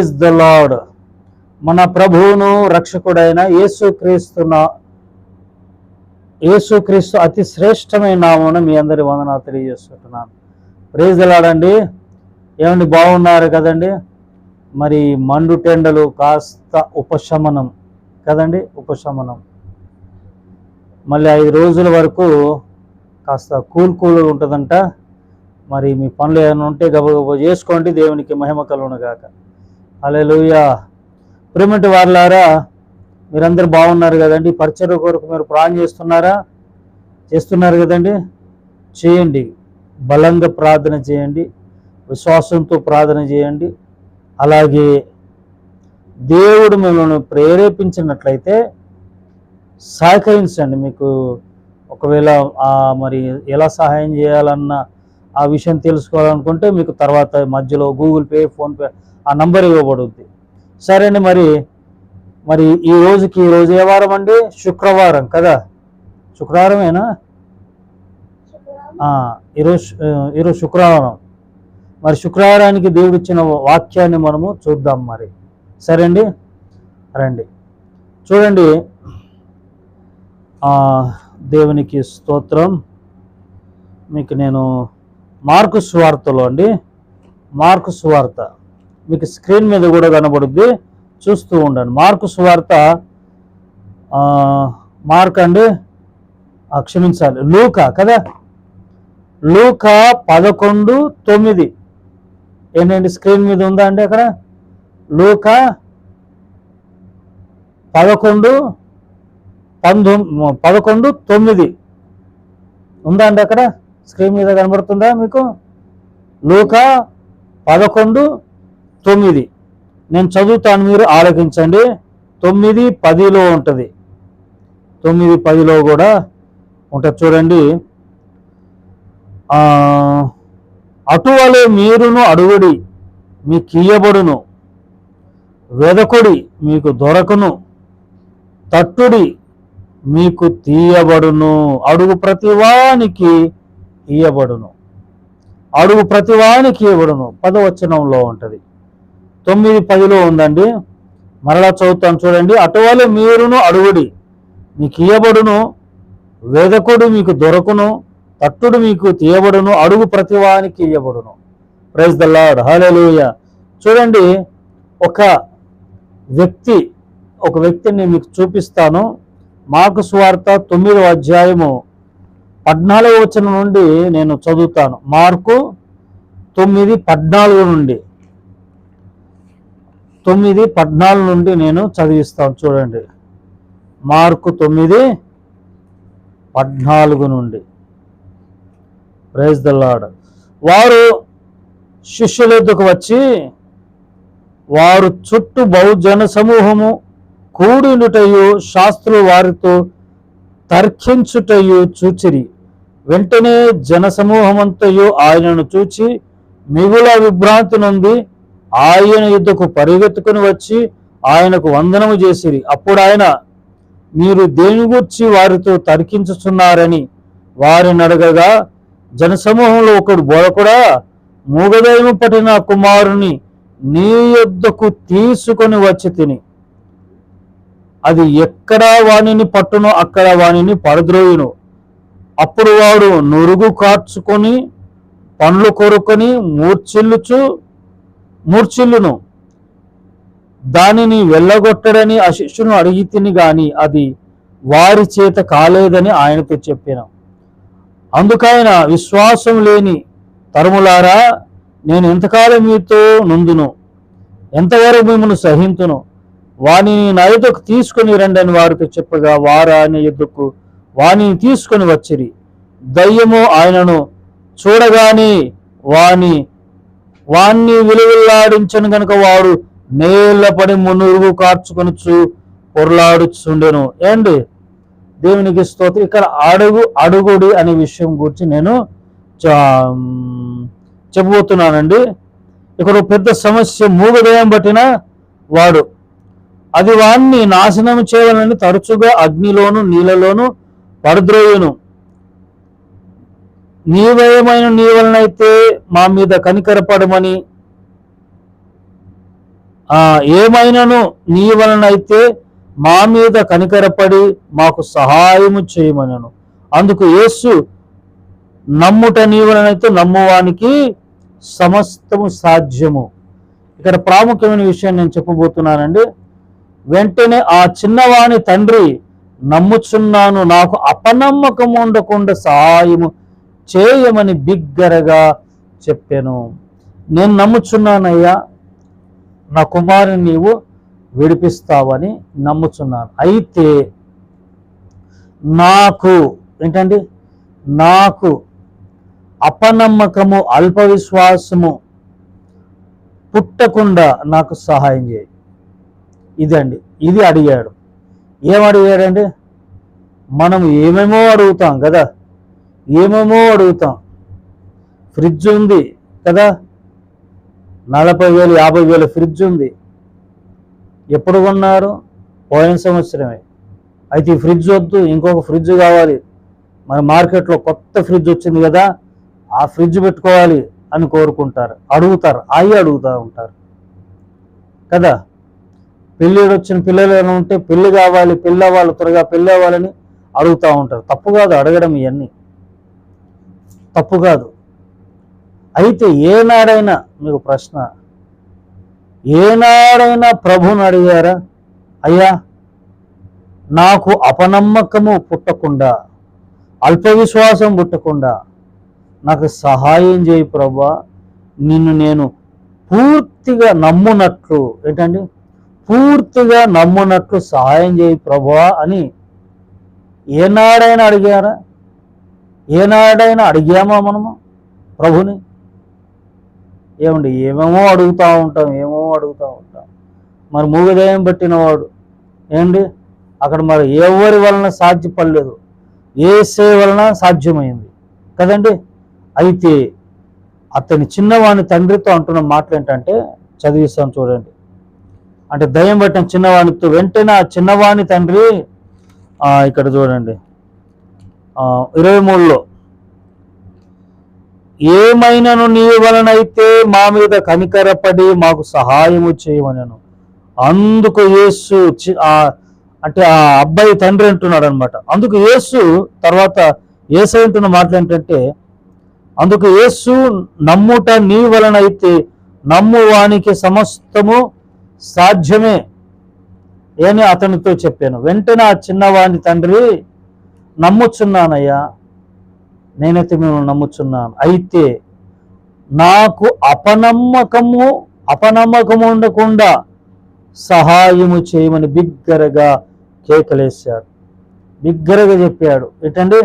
Praise the lord మన ప్రభువును రక్షకుడైన యేసుక్రీస్తున్న యేసుక్రీస్తు అతి శ్రేష్టమైన నామను మీ అందరి వందన తెలియజేస్తుంటున్నాను ప్రేజ్ ద లాడ్ అండి. ఏమండి బాగున్నారు కదండి? మరి మండు టెండలు కాస్త ఉపశమనం కదండి? ఉపశమనం. మళ్ళీ ఐదు రోజుల వరకు కాస్త కూల్ కూల్ ఉంటుందంట. మరి మీ పనులు ఏమైనా ఉంటే గబగబ చేసుకోండి. దేవునికి మహిమ కలుగును గాక లూయ ప్రేమటి వారులారా మీరందరూ బాగున్నారు కదండి. పరిచయ కొరకు మీరు ప్రాణం చేస్తున్నారా? చేస్తున్నారు కదండి. చేయండి. బలంగా ప్రార్థన చేయండి. విశ్వాసంతో ప్రార్థన చేయండి. అలాగే దేవుడు మిమ్మల్ని ప్రేరేపించినట్లయితే సహకరించండి. మీకు ఒకవేళ మరి ఎలా సహాయం చేయాలన్న ఆ విషయం తెలుసుకోవాలనుకుంటే మీకు తర్వాత మధ్యలో గూగుల్ పే ఫోన్పే ఆ నంబర్ ఇవ్వబడుద్ది. సరే అండి మరి మరి ఈ రోజుకి ఈ రోజు ఏ వారం అండి? శుక్రవారం కదా? శుక్రవారమేనా? ఈరోజు ఈరోజు శుక్రవారం. మరి శుక్రవారానికి దేవుడు ఇచ్చిన వాక్యాన్ని మనము చూద్దాం మరి. సరే అండి రండి. చూడండి. దేవునికి స్తోత్రం. మీకు నేను మార్కు స్వార్తలో అండి. మార్కు స్వార్త. మీకు స్క్రీన్ మీద కూడా కనబడుద్ది. చూస్తూ ఉండండి. మార్కు సువార్త మార్క్ అండి క్షమించాలి. లూకా కదా? లూకా పదకొండు తొమ్మిది. ఏంటండి స్క్రీన్ మీద ఉందా అండి అక్కడ? లూకా పదకొండు పంతొమ్మిది పదకొండు తొమ్మిది. ఉందా అండి అక్కడ? స్క్రీన్ మీద కనబడుతుందా మీకు? లూకా పదకొండు తొమ్మిది. నేను చదువుతాను మీరు ఆలోచించండి. తొమ్మిది పదిలో ఉంటుంది. తొమ్మిది పదిలో కూడా ఉంటుంది. చూడండి. అటువలే మీరును అడుగుడి మీకు ఇయ్యబడును వెదకుడి మీకు దొరకను. తట్టుడి మీకు తీయబడును. అడుగు ప్రతివానికి ఇయ్యబడును. అడుగు ప్రతివానికి ఇవ్వబడును పదవచనంలో ఉంటుంది. తొమ్మిది పదిలో ఉందండి. మరలా చదువుతాను చూడండి. అటువలే మీరును అడుగుడి. మీకు ఇయ్యబడును. వేదకుడు మీకు దొరకును. తట్టుడు మీకు తీయబడును. అడుగు ప్రతివానికి ఇయ్యబడును. ప్రైజ్ ద లాడ్ హల్లెలూయా చూడండి ఒక వ్యక్తి ఒక వ్యక్తిని మీకు చూపిస్తాను. మాకు స్వార్త తొమ్మిదవ అధ్యాయము పద్నాలుగు వచనం నుండి నేను చదువుతాను. మార్కు తొమ్మిది పద్నాలుగు నుండి. తొమ్మిది పద్నాలుగు నుండి నేను చదివిస్తాను. చూడండి. మార్కు తొమ్మిది పద్నాలుగు నుండి. ప్రైజ్ ద వారు శిష్యుల వచ్చి వారు చుట్టూ బహుజన సమూహము కూడినుటయు శాస్త్రులు వారితో తర్కించుటయు చూచిరి. వెంటనే జనసమూహమంతయు ఆయనను చూచి మిగుల విభ్రాంతి నుండి ఆయన యుద్ధకు పరిగెత్తుకుని వచ్చి ఆయనకు వందనము చేసిరి. అప్పుడు ఆయన మీరు దేని గూర్చి వారితో తర్కించుచున్నారని వారిని అడగగా జనసమూహంలో ఒకడు బోధకుడా మూగదైవం పట్టిన కుమారుని నీ యొద్దకు తీసుకొని వచ్చి తిని. అది ఎక్కడ వానిని పట్టునో అక్కడ వానిని పడద్రోయును. అప్పుడు వాడు నురుగు కార్చుకొని పండ్లు కొరుకొని మూర్చిల్లుచు మూర్చిల్లును దానిని వెళ్ళగొట్టడని ఆ శిష్యును అడిగి తిని గాని అది వారి చేత కాలేదని ఆయనతో చెప్పాను. అందుకైన విశ్వాసం లేని తరుములారా నేను ఎంతకాలం మీతో నుందును? ఎంతవరకు మిమ్మల్ని సహింతును? వాణిని నా ఎదుకు తీసుకొని రండి అని వారితో చెప్పగా వారు ఆయన ఎదుకు వాణిని తీసుకొని వచ్చిరి. దయ్యము ఆయనను చూడగానే వాని వాణ్ణి విలువిల్లాడించను గనుక వాడు నేల పడి మునురుగు కార్చుకొనుచు పొరలాడుచుండెను. ఏంటి? దేవునికి స్తోత్రం. ఇక్కడ అడుగు అడుగుడి అనే విషయం గురించి నేను చెప్పబోతున్నానండి. ఇక్కడ ఒక పెద్ద సమస్య మూగదయం పట్టిన వాడు. అది వాణ్ణి నాశనం చేయాలని తరచుగా అగ్నిలోను నీళ్ళలోను పడద్రోయును. నీవేమైన నీ వలనైతే మా మీద కనికరపడమని. ఏమైనాను ఏమైనను నీ వలనైతే మా మీద కనికరపడి మాకు సహాయము చేయమనను. అందుకు యేసు నమ్ముట నీ వలనైతే నమ్మువానికి సమస్తము సాధ్యము. ఇక్కడ ప్రాముఖ్యమైన విషయం నేను చెప్పబోతున్నానండి. వెంటనే ఆ చిన్నవాని తండ్రి నమ్ముచున్నాను నాకు అపనమ్మకం ఉండకుండా సహాయము చేయమని బిగ్గరగా చెప్పాను. నేను నమ్ముచున్నానయ్యా నా కుమారుని నీవు విడిపిస్తావని నమ్ముచున్నాను. అయితే నాకు ఏంటండి? నాకు అపనమ్మకము అల్ప విశ్వాసము పుట్టకుండా నాకు సహాయం చేయి. ఇదండి ఇది అడిగాడు. ఏం అడిగాడండి? మనం ఏమేమో అడుగుతాం కదా. ఏమేమో అడుగుతాం. ఫ్రిడ్జ్ ఉంది కదా? నలభై వేలు యాభై వేలు ఫ్రిడ్జ్ ఉంది. ఎప్పుడు కొన్నారు? పోయిన సంవత్సరమే. అయితే ఈ ఫ్రిడ్జ్ వద్దు ఇంకొక ఫ్రిడ్జ్ కావాలి. మన మార్కెట్లో కొత్త ఫ్రిడ్జ్ వచ్చింది కదా ఆ ఫ్రిడ్జ్ పెట్టుకోవాలి అని కోరుకుంటారు. అడుగుతారు అవి అడుగుతూ ఉంటారు. కదా? పెళ్ళిడు వచ్చిన పిల్లలు ఏమైనా ఉంటే పెళ్ళి కావాలి పెళ్ళి అవ్వాలి త్వరగా పెళ్ళి అవ్వాలని అడుగుతూ ఉంటారు. తప్పు కాదు అడగడం ఇవన్నీ. తప్పు కాదు. అయితే ఏనాడైనా మీకు ప్రశ్న ఏనాడైనా ప్రభుని అడిగారా? అయ్యా నాకు అపనమ్మకము పుట్టకుండా అల్ప విశ్వాసం పుట్టకుండా నాకు సహాయం చేయి ప్రభా. నిన్ను నేను పూర్తిగా నమ్మునట్లు ఏంటండి? పూర్తిగా నమ్మునట్లు సహాయం చేయి ప్రభా అని ఏనాడైనా అడిగారా? ఏనాడైనా అడిగామా మనము ప్రభుని? ఏమండి ఏమేమో అడుగుతూ ఉంటాం ఏమో అడుగుతూ ఉంటాం. మరి మూగదయం పెట్టినవాడు. ఏంటి? అక్కడ మరి ఎవరి వలన సాధ్యపడలేదు? ఏసే వలన సాధ్యమైంది. కదండి? అయితే అతని చిన్నవాని తండ్రితో అంటున్న మాటలు ఏంటంటే చదివిస్తాను చూడండి. అంటే దయ్యం పట్టిన చిన్నవానితో వెంటనే ఆ చిన్నవాని తండ్రి ఇక్కడ చూడండి. ఇరవై మూడులో. ఏమైనను నీ వలనైతే మా మీద కనికరపడి మాకు సహాయము చేయమనను అందుకు యేసు చి- అంటే ఆ అబ్బాయి తండ్రి అంటున్నాడు అనమాట అందుకు యేసు తర్వాత యేసు అంటున్న మాటలు ఏంటంటే అందుకు యేసు నమ్ముట నీ వలనైతే నమ్మువానికి సమస్తము సాధ్యమే అని అతనితో చెప్పాను. వెంటనే ఆ చిన్నవాని తండ్రి నమ్ముచున్నానయ్యా. నేనైతే మేము నమ్ముచున్నాను. అయితే నాకు అపనమ్మకము అపనమ్మకము ఉండకుండా సహాయము చేయమని బిగ్గరగా కేకలేశాడు. బిగ్గరగా చెప్పాడు. ఏంటండి?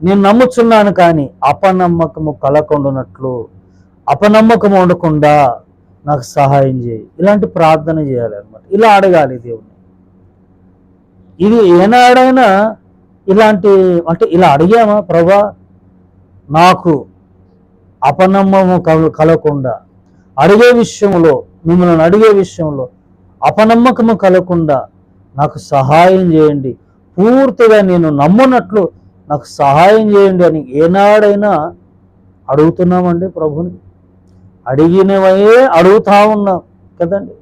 నేను నమ్ముచున్నాను కానీ అపనమ్మకము కలకొండునట్లు అపనమ్మకం ఉండకుండా నాకు సహాయం చేయి. ఇలాంటి ప్రార్థన చేయాలి అనమాట ఇలా అడగాలి దేవుని ఇది ఏనాడైనా ఇలాంటి అంటే ఇలా అడిగామా? ప్రభా నాకు అపనమ్మము కలగకుండా అడిగే విషయంలో మిమ్మల్ని అడిగే విషయంలో అపనమ్మకము కలగకుండా నాకు సహాయం చేయండి. పూర్తిగా నేను నమ్మునట్లు నాకు సహాయం చేయండి అని ఏనాడైనా అడుగుతున్నామండి ప్రభుని. అడిగినవే అడుగుతా ఉన్నాం కదండి.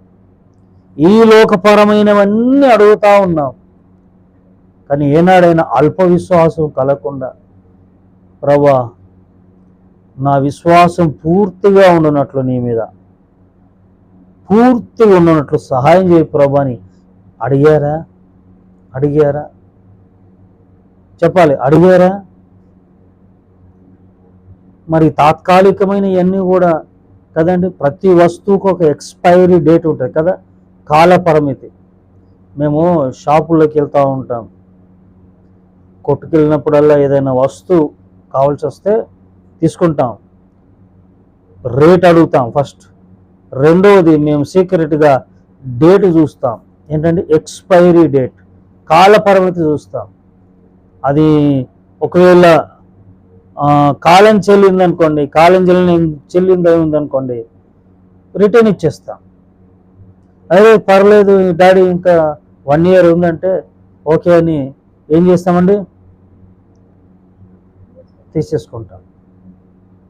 ఈ లోకపరమైనవన్నీ అడుగుతా ఉన్నాం. కానీ ఏనాడైనా అల్ప విశ్వాసం కలగకుండా ప్రభా నా విశ్వాసం పూర్తిగా ఉండనట్లు నీ మీద పూర్తిగా ఉండనట్లు సహాయం చేయి ప్రభా అని అడిగారా? అడిగారా? చెప్పాలి అడిగారా? మరి తాత్కాలికమైన ఇవన్నీ కూడా కదండి ప్రతి వస్తువుకు ఒక ఎక్స్పైరీ డేట్ ఉంటుంది కదా కాల పరిమితి మేము షాపుల్లోకి వెళ్తూ ఉంటాం. కొట్టుకెళ్ళినప్పుడల్లా ఏదైనా వస్తువు కావాల్సి వస్తే తీసుకుంటాం. రేట్ అడుగుతాం ఫస్ట్. రెండవది మేము సీక్రెట్గా డేట్ చూస్తాం. ఏంటంటే ఎక్స్పైరీ డేట్. కాల పరిమితి చూస్తాం. అది ఒకవేళ కాలం చెల్లింది అనుకోండి కాలం చెల్లి చెల్లింది ఉందనుకోండి అనుకోండి రిటర్న్ ఇచ్చేస్తాం. అదే పర్లేదు డాడీ ఇంకా వన్ ఇయర్ ఉందంటే ఓకే అని ఏం చేస్తామండి? తీసేసుకుంటాం.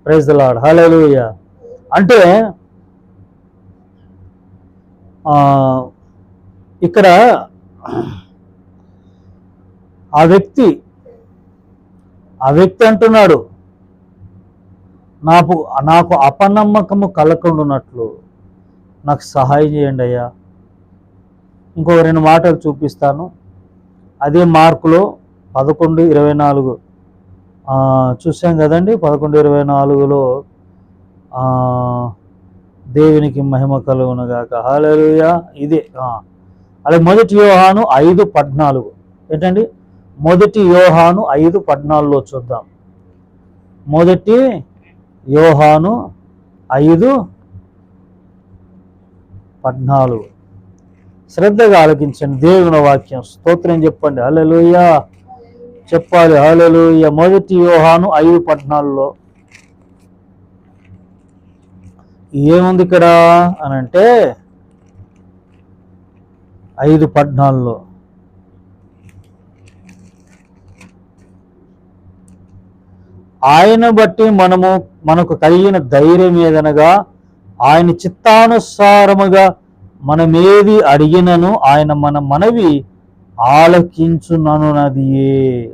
ప్రైజ్ లాడ్ హల్లెలూయా అంటే ఇక్కడ ఆ వ్యక్తి ఆ వ్యక్తి అంటున్నాడు నాకు నాకు అపనమ్మకము కలకుండున్నట్లు నాకు సహాయం చేయండి అయ్యా. ఇంకొక రెండు మాటలు చూపిస్తాను. అదే మార్కులో పదకొండు ఇరవై నాలుగు. చూసాం కదండి పదకొండు ఇరవై నాలుగులో దేవునికి మహిమ కలుగునగాక హాలెలూయా ఇదే అలాగే మొదటి యోహాను ఐదు పద్నాలుగు. ఏంటండి? మొదటి యోహాను ఐదు పద్నాలుగులో చూద్దాం. మొదటి యోహాను ఐదు పద్నాలుగు. శ్రద్ధగా ఆలకించండి. దేవుని వాక్యం. స్తోత్రం చెప్పండి. హల్లెలూయా. చెప్పాలి. హల్లెలూయా. మొదటి యోహాను ఐదు పట్టణాల్లో ఏముంది ఇక్కడ? అని అంటే ఐదు పట్టణాల్లో ఆయన బట్టి మనము మనకు కలిగిన ధైర్యం ఏదనగా ఆయన చిత్తానుసారముగా మనమేది అడిగినను ఆయన మన మనవి ఆలకించుననున్నది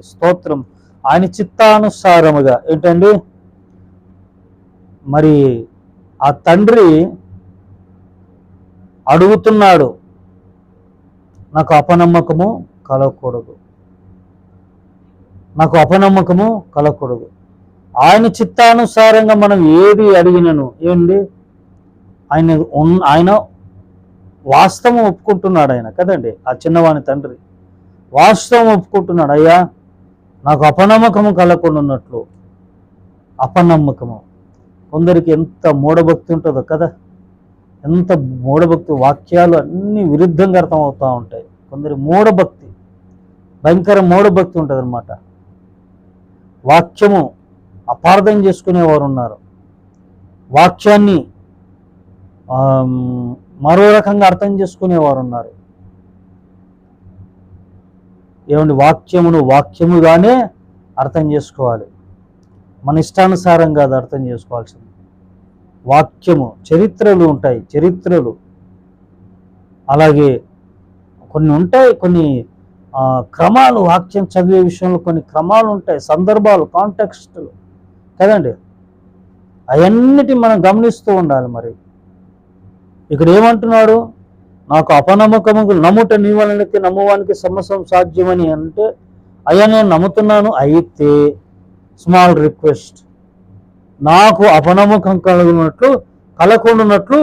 స్తోత్రం. ఆయన చిత్తానుసారముగా ఏంటండి? మరి ఆ తండ్రి అడుగుతున్నాడు నాకు అపనమ్మకము కలగకూడదు. నాకు అపనమ్మకము కలగకూడదు. ఆయన చిత్తానుసారంగా మనం ఏది అడిగినను? ఏంటి? ఆయన ఉన్- ఆయన వాస్తవం ఒప్పుకుంటున్నాడు ఆయన. కదండి? ఆ చిన్నవాని తండ్రి. వాస్తవం ఒప్పుకుంటున్నాడు. అయ్యా నాకు అపనమ్మకము కలగకుండా ఉన్నట్లు అపనమ్మకము. కొందరికి ఎంత మూఢభక్తి ఉంటుందో కదా? ఎంత మూఢభక్తి వాక్యాలు అన్ని విరుద్ధంగా అర్థమవుతూ ఉంటాయి. కొందరి మూఢభక్తి భయంకర మూఢభక్తి ఉంటుంది అనమాట వాక్యము అపార్థం చేసుకునేవారు ఉన్నారు వాక్యాన్ని మరో రకంగా అర్థం చేసుకునేవారు ఉన్నారు. ఏమండి వాక్యమును వాక్యముగానే అర్థం చేసుకోవాలి. మన ఇష్టానుసారం కాదు అర్థం చేసుకోవాల్సింది. వాక్యము చరిత్రలు ఉంటాయి చరిత్రలు. అలాగే కొన్ని ఉంటాయి కొన్ని క్రమాలు వాక్యం చదివే విషయంలో కొన్ని క్రమాలు ఉంటాయి సందర్భాలు కాంటెక్స్ట్లు. కదండి? అవన్నిటి మనం గమనిస్తూ ఉండాలి మరి. ఇక్కడ ఏమంటున్నాడు నాకు అపనమ్మకము నమ్ముట నీ వలనైతే నమ్మువానికి సమస్తం సాధ్యమని అంటే అయ్యా నేను నమ్ముతున్నాను అయితే స్మాల్ రిక్వెస్ట్ నాకు అపనమ్మకం కలుగునట్లు కలకుండానట్లు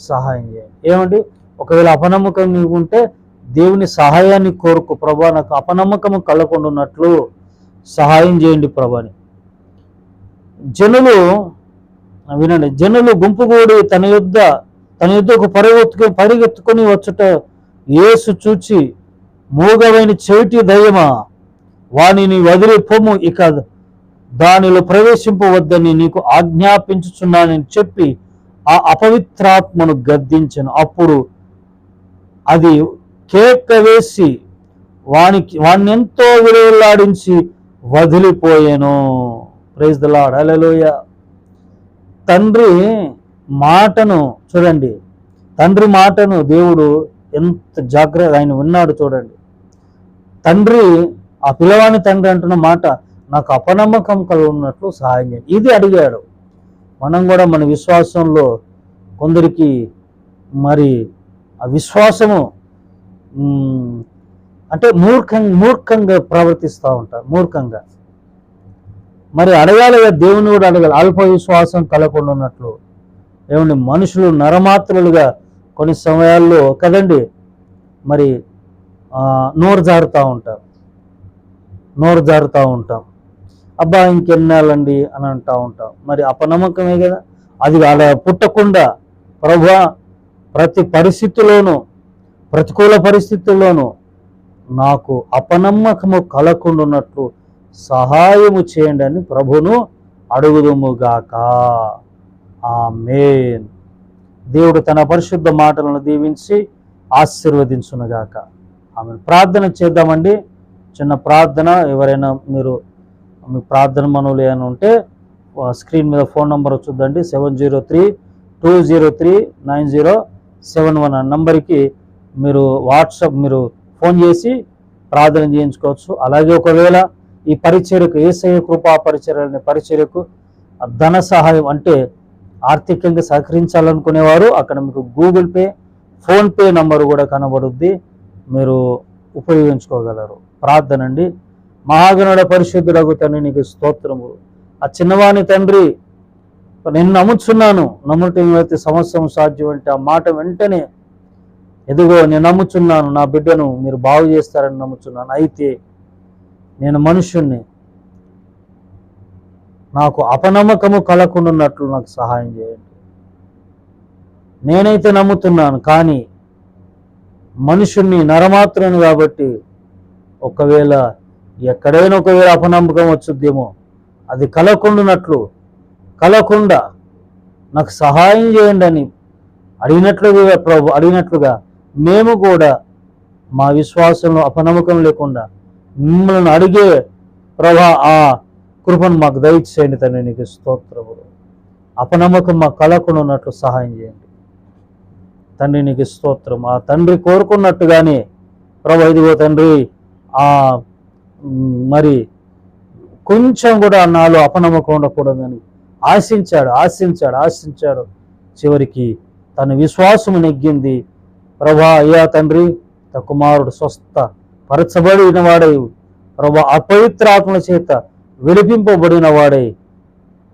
సహాయం చేయండి. ఏమండి? ఒకవేళ అపనమ్మకం నీకు ఉంటే దేవుని సహాయాన్ని కోరుకు ప్రభా నాకు అపనమ్మకము కలకుండానట్లు సహాయం చేయండి ప్రభాని. జనులు వినండి జనులు గుంపుగూడి తన యుద్ధ తన యుద్ధకు పరిగెత్తుకు పరిగెత్తుకొని వచ్చుట యేసు చూచి మూగవైన చెవిటి దయ్యమా? వానిని వదిలి పొమ్ము ఇక దానిలో ప్రవేశింపవద్దని నీకు ఆజ్ఞాపించుచున్నానని చెప్పి ఆ అపవిత్రాత్మను గద్దించను. అప్పుడు అది కేక వేసి వానికి వాణ్ణి ఎంతో విలువలాడించి వదిలిపోయాను. ప్రైజ్ ద లాడ్ తండ్రి మాటను చూడండి. తండ్రి మాటను దేవుడు ఎంత జాగ్రత్త ఆయన విన్నాడు చూడండి. తండ్రి ఆ పిల్లవాని తండ్రి అంటున్న మాట నాకు అపనమ్మకం కలుగున్నట్లు ఉన్నట్లు సహాయం చేయండి. ఇది అడిగాడు. మనం కూడా మన విశ్వాసంలో కొందరికి మరి ఆ విశ్వాసము అంటే మూర్ఖం మూర్ఖంగా ప్రవర్తిస్తూ ఉంటారు మూర్ఖంగా. మరి అడగాలి దేవుని కూడా అడగాలి. అల్ప విశ్వాసం కలగకుండా ఉన్నట్లు. ఏమండి మనుషులు నరమాత్రులుగా కొన్ని సమయాల్లో కదండి మరి నోరు జారుతూ ఉంటారు. నోరు జారుతూ ఉంటాం. అబ్బా ఇంకెన్నాళ్ళండి అని అంటూ ఉంటాం. మరి అపనమ్మకమే కదా? అది అలా పుట్టకుండా ప్రభా ప్రతి పరిస్థితిలోనూ ప్రతికూల పరిస్థితుల్లోనూ నాకు అపనమ్మకము కలగకుండా ఉన్నట్లు సహాయము చేయండి అని ప్రభును అడుగుదుముగాక ఆమేన్. దేవుడు తన పరిశుద్ధ మాటలను దీవించి ఆశీర్వదించునుగాక. ఆమె ప్రార్థన చేద్దామండి. చిన్న ప్రార్థన ఎవరైనా మీరు మీ ప్రార్థన మనవులు ఏమైనా ఉంటే ఆ, స్క్రీన్ మీద phone number వచ్చుద్దండి seven zero three two zero three nine zero seven one. నంబర్కి మీరు వాట్సాప్ మీరు ఫోన్ చేసి ప్రార్థన చేయించుకోవచ్చు. అలాగే ఒకవేళ ఈ పరిచర్యకు ఏసయ కృపా పరిచర్య అనే పరిచర్యకు ధన సహాయం అంటే ఆర్థికంగా సహకరించాలనుకునేవారు అక్కడ మీకు గూగుల్ పే ఫోన్పే నంబరు కూడా కనబడుద్ది. మీరు ఉపయోగించుకోగలరు. ప్రార్థన అండి. మహాగణుడ పరిశుద్ధుడగు తండ్రి నీకు స్తోత్రము ఆ చిన్నవాని తండ్రి నేను నమ్ముచున్నాను. నమ్ముటం అయితే సమస్యం సాధ్యం అంటే ఆ మాట వెంటనే ఎదుగో నేను నమ్ముచున్నాను. నా బిడ్డను మీరు బాగు చేస్తారని నమ్ముచున్నాను. అయితే నేను మనుషుణ్ణి నాకు అపనమ్మకము కలకుండాన్నట్లు నాకు సహాయం చేయండి. నేనైతే నమ్ముతున్నాను కానీ మనుషుణ్ణి నరమాత్రను కాబట్టి ఒకవేళ ఎక్కడైనా ఒకవేళ అపనమ్మకం వచ్చుద్దేమో అది కలకుండానట్లు కలకుండా నాకు సహాయం చేయండి అని అడిగినట్లుగా ప్రభు అడిగినట్లుగా మేము కూడా మా విశ్వాసంలో అపనమ్మకం లేకుండా మిమ్మల్ని అడిగే ప్రభా ఆ కృపను మాకు దయచేయండి తండ్రి నీకు స్తోత్రములు. అపనమ్మకం మా కలకుండా ఉన్నట్లు సహాయం చేయండి. తండ్రి నీకు స్తోత్రం. ఆ తండ్రి కోరుకున్నట్టుగానే ప్రభు ఇదిగో తండ్రి ఆ మరి కొంచెం కూడా నాలో అపనమ్మకం ఉండకూడదని ఆశించాడు ఆశించాడు ఆశించాడు. చివరికి తన విశ్వాసం నెగ్గింది. ప్రభా అయ్యా తండ్రి త కుమారుడు స్వస్థ పరచబడిన వాడై ప్రభా అపవిత్రాత్మల చేత విడిపింపబడిన వాడై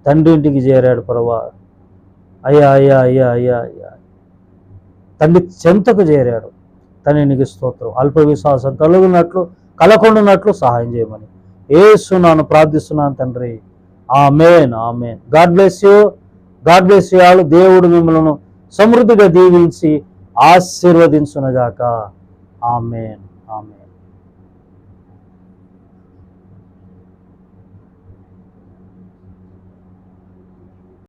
తండ్రి ఇంటికి చేరాడు ప్రభా. అయ్యా అయ్యా అయ్యా అయ్యా అయ్యా. తండ్రి చెంతకు చేరాడు. తండ్రికి స్తోత్రం. అల్ప విశ్వాసం కలుగునట్లు కలకొండునట్లు సహాయం చేయమని. ఏసునాను ప్రార్థిస్తున్నాను తండ్రి. Amen amen. God bless you. God bless you దేవుడు మిమ్మల్ని సమృద్ధిగా దీవించి ఆశీర్వదించునగాక. ఆమెన్.